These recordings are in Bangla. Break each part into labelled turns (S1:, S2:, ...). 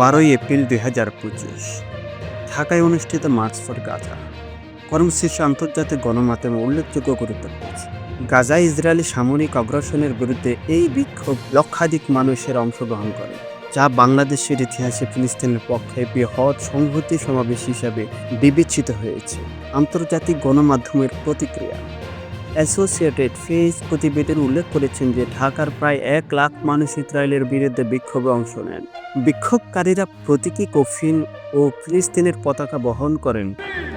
S1: বারোই এপ্রিল দুই হাজার পঁচিশ ঢাকায় অনুষ্ঠিত মার্চ ফর গাজা কর্মশীর্ষ আন্তর্জাতিক গণমাধ্যমে উল্লেখযোগ্য গুরুত্ব পেয়েছে গাজা ইসরায়েলি সামরিক অগ্রসনের বিরুদ্ধে এই বিক্ষোভ লক্ষাধিক মানুষের অংশগ্রহণ করে যা বাংলাদেশের ইতিহাসে ফিলিস্তিনের পক্ষে বৃহৎ সংহতি সমাবেশ হিসাবে বিবেচিত হয়েছে আন্তর্জাতিক গণমাধ্যমের প্রতিক্রিয়া অ্যাসোসিয়েটেড প্রেস প্রতিবেদন উল্লেখ করেছেন যে ঢাকার প্রায় এক লাখ মানুষ ইসরায়েলের বিরুদ্ধে বিক্ষোভে অংশ নেন বিক্ষোভকারীরা প্রতীকী কফিন ও ফিলিস্তিনের পতাকা বহন করেন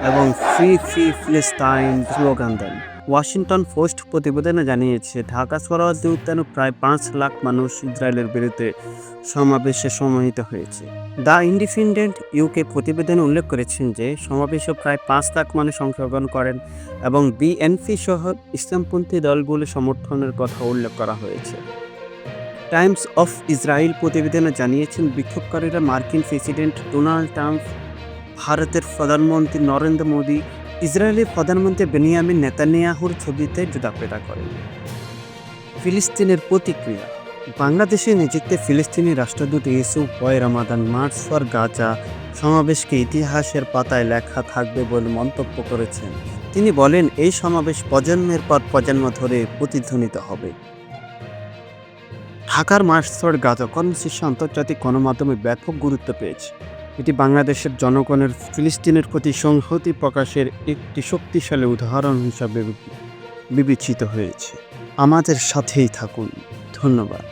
S1: এবং ফ্রি ফ্রি ফিলিস্তাইন স্লোগান দেন ওয়াশিংটন পোস্ট প্রতিবেদনে জানিয়েছে ঢাকা সোহরাওয়ার্দী উদ্যানে প্রায় পাঁচ লাখ মানুষ ইসরায়েলের বিরুদ্ধে সমাবেশে সমাহিত হয়েছে দ্য ইন্ডিপেন্ডেন্ট ইউকে প্রতিবেদনে উল্লেখ করেছেন যে সমাবেশে প্রায় পাঁচ লাখ মানুষ অংশগ্রহণ করেন এবং বিএনপি সহ ইসলামপন্থী দলগুলি সমর্থনের কথা উল্লেখ করা হয়েছে টাইমস অফ ইসরায়েল প্রতিবেদনে জানিয়েছেন বিক্ষোভকারীরা মার্কিন প্রেসিডেন্ট ডোনাল্ড ট্রাম্প ভারতের প্রধানমন্ত্রী নরেন্দ্র মোদী ইসরায়েলের প্রধানমন্ত্রী বেনিয়ামিন নেতানিয়াহুর ছবিতে জুদাপেটা করেন ফিলিস্তিনের প্রতিক্রিয়া বাংলাদেশে নিযুক্ত ফিলিস্তিনি রাষ্ট্রদূত ইউসুফ ওয় রামাদান মার্চ ফর গাজা সমাবেশকে ইতিহাসের পাতায় লেখা থাকবে বলে মন্তব্য করেছেন তিনি বলেন এই সমাবেশ প্রজন্মের পর প্রজন্ম ধরে প্রতিধ্বনিত হবে ঢাকার মার্চ ফর গাজা কর্মসূচি আন্তর্জাতিক গণমাধ্যমে ব্যাপক গুরুত্ব পেয়েছে এটি বাংলাদেশের জনগণের ফিলিস্তিনের প্রতি সংহতি প্রকাশের একটি শক্তিশালী উদাহরণ হিসাবে বিবেচিত হয়েছে আমাদের সাথেই থাকুন ধন্যবাদ